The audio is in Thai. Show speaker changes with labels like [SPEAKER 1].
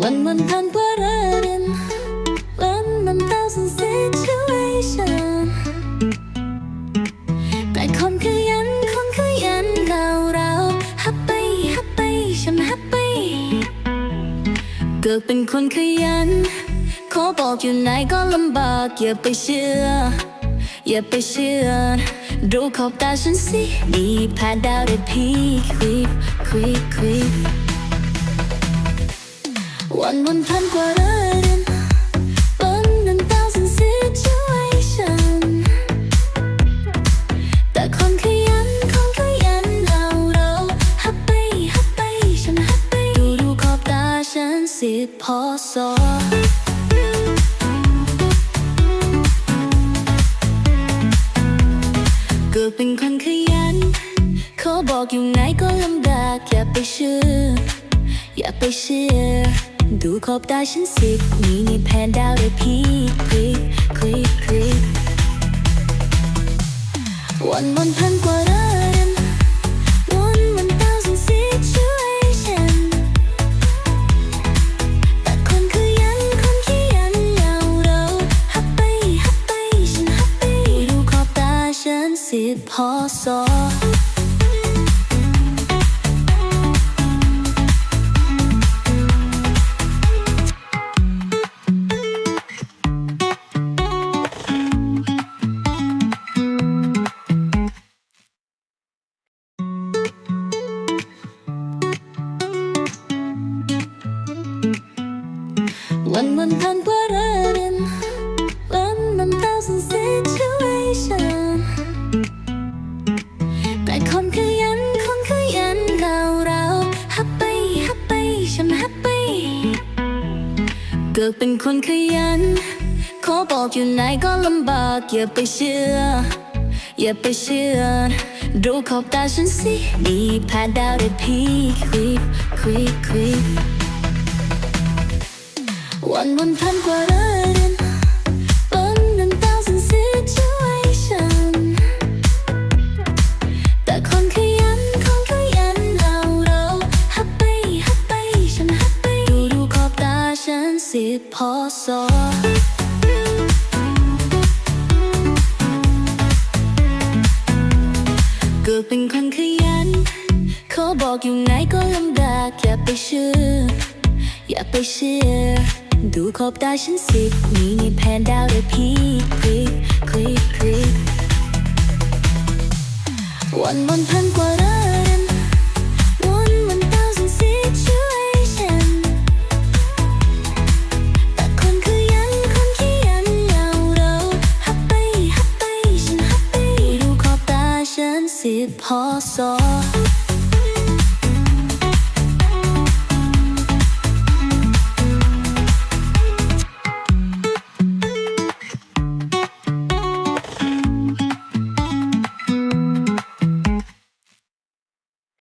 [SPEAKER 1] วันวันผ่านกว่าเรื่อง One one thousand situation แต่คนขยันคนขยันเราเราฮับไปฮับไปฉันฮับไปเกิดเป็นคนขยัน ขอบอกอยู่ไหนก็ลำบากอย่าไปเชื่อ อย่าไปเชื่อ ดูขอบตาฉันสิดีผ่านดาวได้พีควิบควิบควิบ วันวันพันกว่าเรื่อง One one thousand situation แต่คนขยันคนขยันเราเราฮับไปฮับไปฉันฮับไปดูดูขอบตาฉันสิพอสอเกิดเป็นคนขยัน ขอบอกอยู่ไหนก็ลำบากอย่าไปเชื่อ อย่าไปเชื่อ ดูขอบตาฉันสิมีนี่แผนดาวได้พีคลิกคลิกคลิกวันวนพันกว่ารื่อง One one thousand situation แต่คนขยันคนขยันเราเราฮับไปฮับไปฉันฮับไปดูขอบตาฉันสิพอสอ วันวันผ่านกว่าเรื่อง One one thousand situation แต่คนขยันคนขยันเราเราฮับไปฮับไปฉันฮับไปเกิดเป็นคนขยัน ขอบอกอยู่ไหนก็ลำบากอย่าไปเชื่อ อย่าไปเชื่อ ดูขอบตาฉันสิดีผ่านดาวได้พีควิบควิบควิบ พันกว่าเรื่อง One one thousand situation แต่คนขยันคนขยันเราเราฮับไปฮับไปฉันฮับไปดูดูขอบตาฉันสิพอสอเกิดเป็นคนขยัน ขอบอกอยู่ไหนก็ลำบากอย่าไปเชื่อ อย่าไปเชื่อ ดูขอบตาฉันสิมีในแผนดาวได้พีคลิกคลิกคลิกวันวันพันกว่าเรื่อง One one thousand situation แต่คนขยันคนขยันเราเราฮับไปฮับไปฉันฮับไปดูขอบตาฉันสิพอสอ